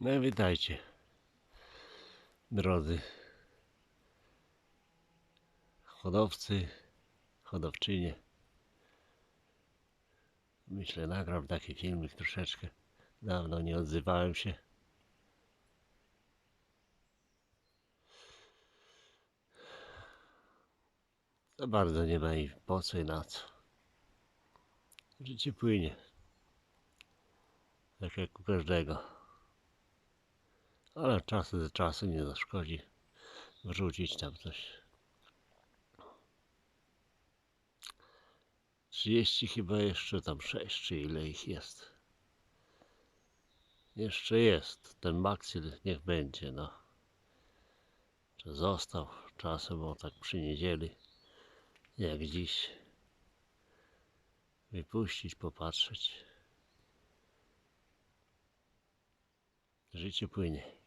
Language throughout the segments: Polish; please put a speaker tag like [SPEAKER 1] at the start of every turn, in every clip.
[SPEAKER 1] No witajcie, drodzy hodowcy, hodowczynie. Myślę, nagram taki filmik troszeczkę. Dawno nie odzywałem się. Za bardzo nie ma i po co i na co. Życie płynie. Tak jak u każdego. Ale czasy do czasu nie zaszkodzi wrzucić tam coś. 30 chyba jeszcze tam 6 czy ile ich jest. Jeszcze jest. Ten maksyl niech będzie, no. Czy został czasem, bo tak przy niedzieli, jak dziś, wypuścić, popatrzeć. Życie płynie.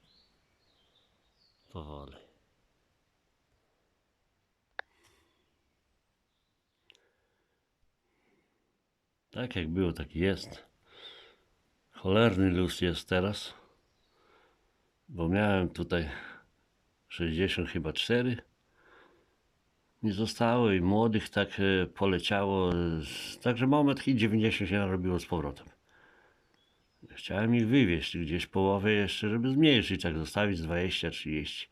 [SPEAKER 1] Powoli. Tak jak było, tak jest. Cholerny luz jest teraz. Bo miałem tutaj 60 chyba 4. Nie zostało i młodych tak e, poleciało. Także moment i 90 się narobiło z powrotem. Chciałem ich wywieźć gdzieś połowę jeszcze, żeby zmniejszyć, tak zostawić z 20-30.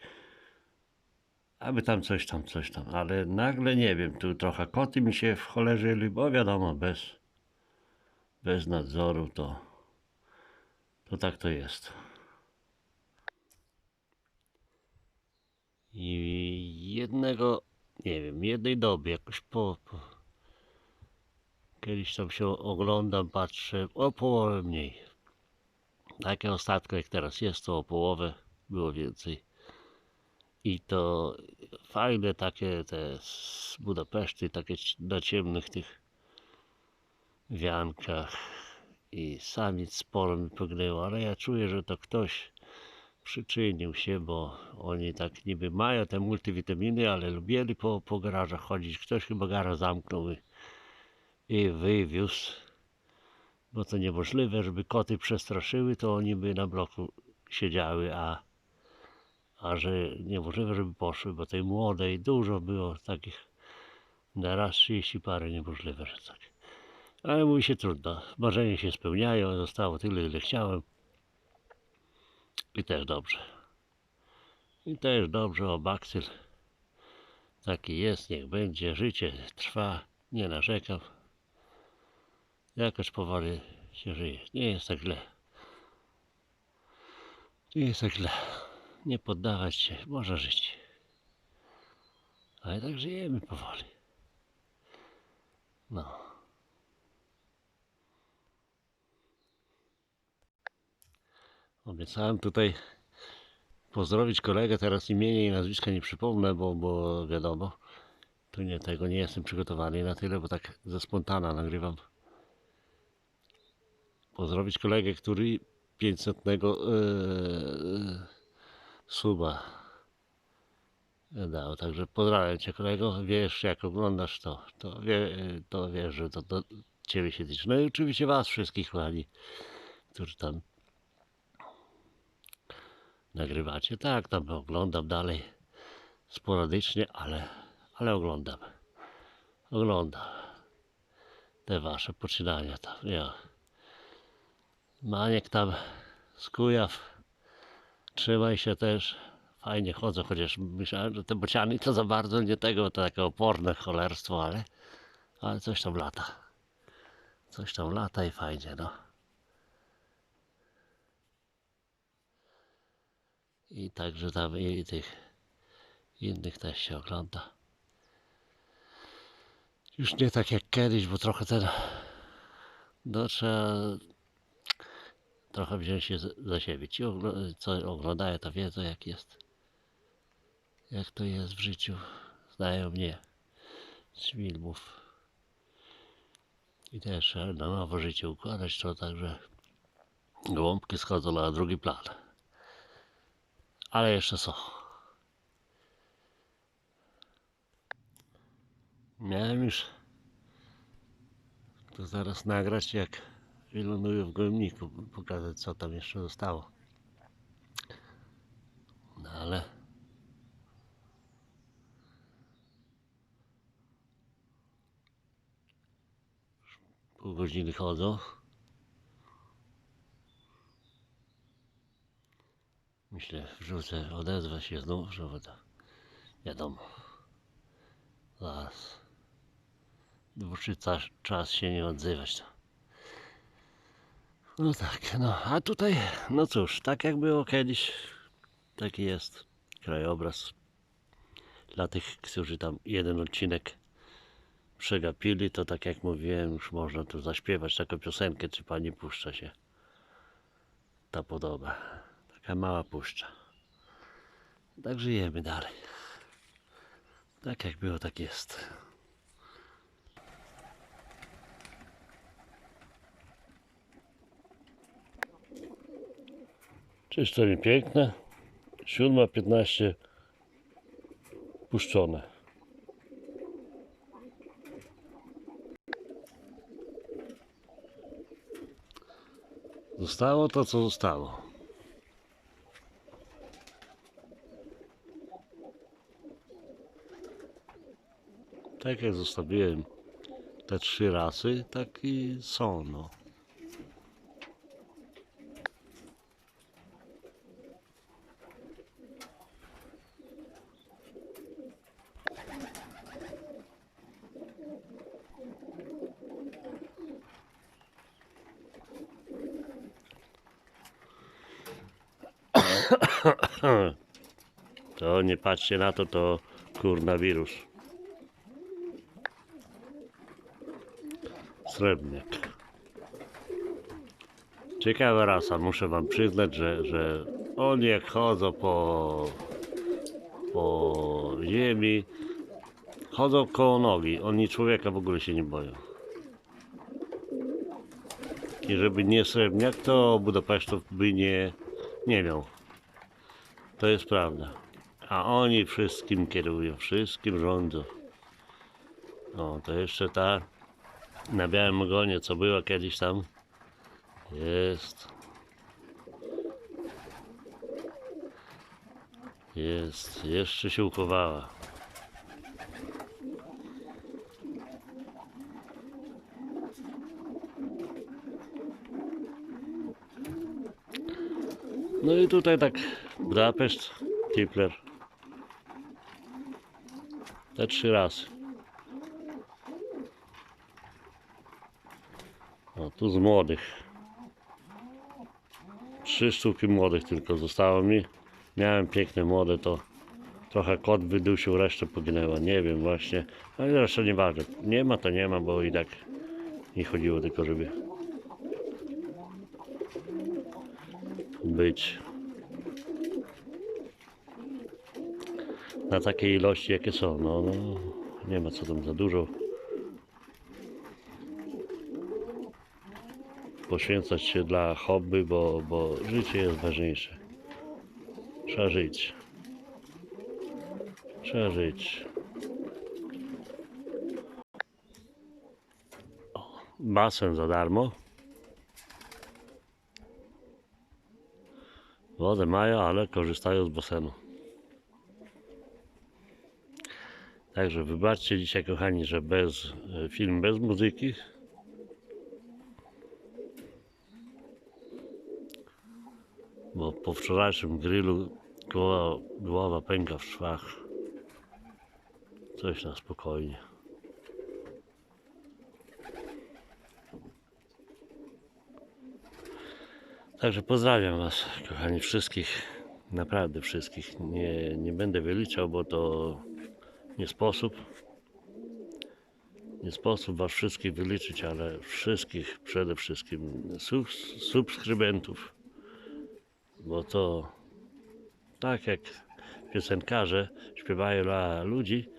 [SPEAKER 1] Aby tam coś tam, coś tam. Ale nagle nie wiem, tu trochę koty mi się w cholerzyli, bo wiadomo, bez, bez nadzoru to, to tak to jest. I jednego, nie wiem, jednej doby, jakoś po, po kiedyś tam się oglądam, patrzę, o połowę mniej. Takie ostatko jak teraz jest, to o połowę było więcej. I to fajne takie te z Budapeszty, takie na ciemnych tych wiankach i samiec sporo mi pognęło, ale ja czuję, że to ktoś przyczynił się, bo oni tak niby mają te multivitaminy, ale lubili po, po garażach chodzić. Ktoś chyba garaż zamknął i, i wywiózł, bo to niemożliwe, żeby koty przestraszyły, to oni by na bloku siedziały, a, a że niemożliwe, żeby poszły, bo tej młodej dużo było takich na raz 30 parę niemożliwe, że tak. Ale mówi się trudno. Marzenia się spełniają, zostało tyle, ile chciałem. I też dobrze. I też dobrze, o bakcyl. Taki jest, niech będzie. Życie trwa, nie narzekam. Jakoś powoli się żyje. Nie jest tak źle. Nie jest tak źle. Nie poddawać się, można żyć. Ale tak żyjemy powoli. No. Obiecałem tutaj pozdrowić kolegę, teraz imienia i nazwiska nie przypomnę, bo, bo wiadomo, tu nie, tego nie jestem przygotowany na tyle, bo tak ze spontana nagrywam. Pozdrowić kolegę, który 500 yy, suba dał, także pozdrawiam Cię kolego, wiesz jak oglądasz to, to, wie, to wiesz, że to do Ciebie się tyczy. No i oczywiście Was wszystkich kochani, którzy tam nagrywacie. Tak, tam oglądam dalej sporadycznie, ale, ale oglądam. Oglądam te wasze poczynania tam. Ja. Maniek tam z Kujaw. Trzymaj się też. Fajnie chodzę, chociaż myślałem, że te bociany to za bardzo nie tego, to takie oporne cholerstwo, ale, ale coś tam lata. Coś tam lata i fajnie, no. I także tam i tych innych też się ogląda. Już nie tak jak kiedyś, bo trochę ten no trzeba trochę wziąć się za- siebie. Ci co oglądają to wiedzą jak jest. Jak to jest w życiu. Znają mnie z filmów. I też trzeba na nowo życie układać to także gołąbki schodzą na drugi plan. Ale jeszcze są. Miałem już to zaraz nagrać jak wyląduję w gołębniku, pokazać co tam jeszcze zostało. No ale... Pół godziny chodzą. Myślę, wrzucę, odezwę się znów, żeby to wiadomo. Zaraz. Dłuższy czas, czas się nie odzywać. No tak, no a tutaj, no cóż, tak jak było kiedyś, taki jest krajobraz. Dla tych, którzy tam jeden odcinek przegapili, to tak jak mówiłem, już można tu zaśpiewać taką piosenkę, czy pani puszcza się. Ta podoba. Taka mała puszcza. Tak żyjemy dalej. Tak jak było, tak jest. Nie piękne? 7.15 puszczone. Zostało to, co zostało. Tak jak zostawiłem te trzy rasy, tak i są, no. To nie patrzcie na to, to kurnawirus. Srebrniak. Ciekawa rasa, muszę wam przyznać, że, że oni jak chodzą po, po ziemi, chodzą koło nogi, oni człowieka w ogóle się nie boją. I żeby nie srebrniak, to Budapesztów by nie, nie miał. To jest prawda. A oni wszystkim kierują, wszystkim rządzą. O, to jeszcze ta na białym ogonie, co była kiedyś tam. Jest. Jest, jeszcze się uchowała. No i tutaj tak Budapeszt, Tipler. Te trzy razy. O, tu z młodych. Trzy sztuki młodych tylko zostało mi. Miałem piękne młode, to trochę kot wydusił, resztę poginęła. Nie wiem właśnie, ale zresztą nieważne. Nie ma to nie ma, bo i tak nie chodziło tylko, żeby być na takiej ilości jakie są. No, no nie ma co tam za dużo. Poświęcać się dla hobby, bo, bo życie jest ważniejsze. Trzeba żyć. Trzeba żyć. Basen za darmo. Wodę mają, ale korzystają z basenu. Także wybaczcie dzisiaj kochani, że bez e, film bez muzyki. Bo po wczorajszym grillu głowa, głowa pęka w szwach. Coś na spokojnie. Także pozdrawiam Was, kochani, wszystkich, naprawdę wszystkich. Nie, nie będę wyliczał, bo to nie sposób. Nie sposób Was wszystkich wyliczyć, ale wszystkich przede wszystkim sub, subskrybentów, bo to tak jak piosenkarze śpiewają dla ludzi,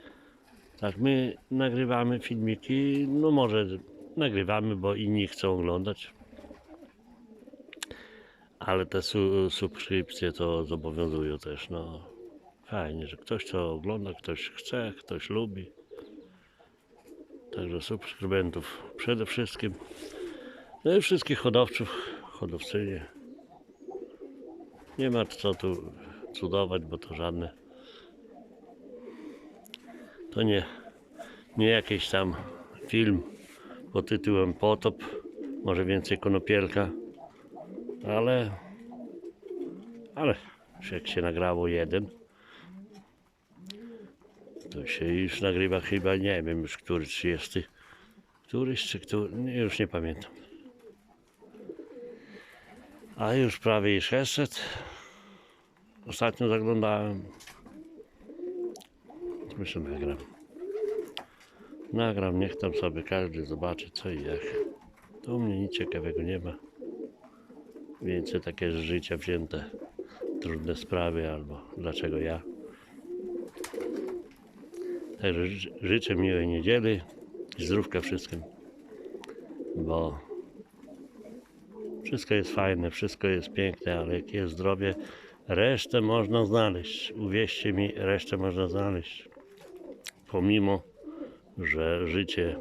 [SPEAKER 1] tak my nagrywamy filmiki, no może nagrywamy, bo inni chcą oglądać, ale te su, subskrypcje to zobowiązują też, no fajnie, że ktoś to ogląda, ktoś chce, ktoś lubi. Także subskrybentów przede wszystkim. No i wszystkich hodowców, hodowczynie. Nie ma co tu cudować, bo to żadne. To nie, nie jakiś tam film pod tytułem Potop, może więcej konopielka, ale, ale jak się nagrało jeden, to się już nagrywa chyba, nie wiem już który, 30, któryś czy który, nie, już nie pamiętam. A już prawie i 600. Ostatnio zaglądałem. Myślę, nagram. Nagram, niech tam sobie każdy zobaczy co i jak. To u mnie nic ciekawego nie ma. Więcej takie z życia wzięte trudne sprawy albo dlaczego ja. Także ży- życzę miłej niedzieli zdrówka wszystkim, bo wszystko jest fajne, wszystko jest piękne, ale jak jest zdrowie, resztę można znaleźć. Uwierzcie mi, resztę można znaleźć. Pomimo, że życie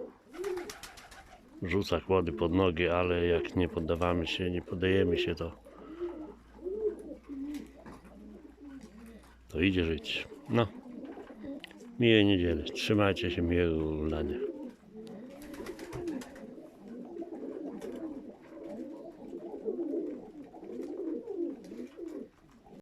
[SPEAKER 1] rzuca kłody pod nogi, ale jak nie poddawamy się, nie poddajemy się, to to idzie żyć. No, miłej niedzieli. Trzymajcie się, miłego oglądania.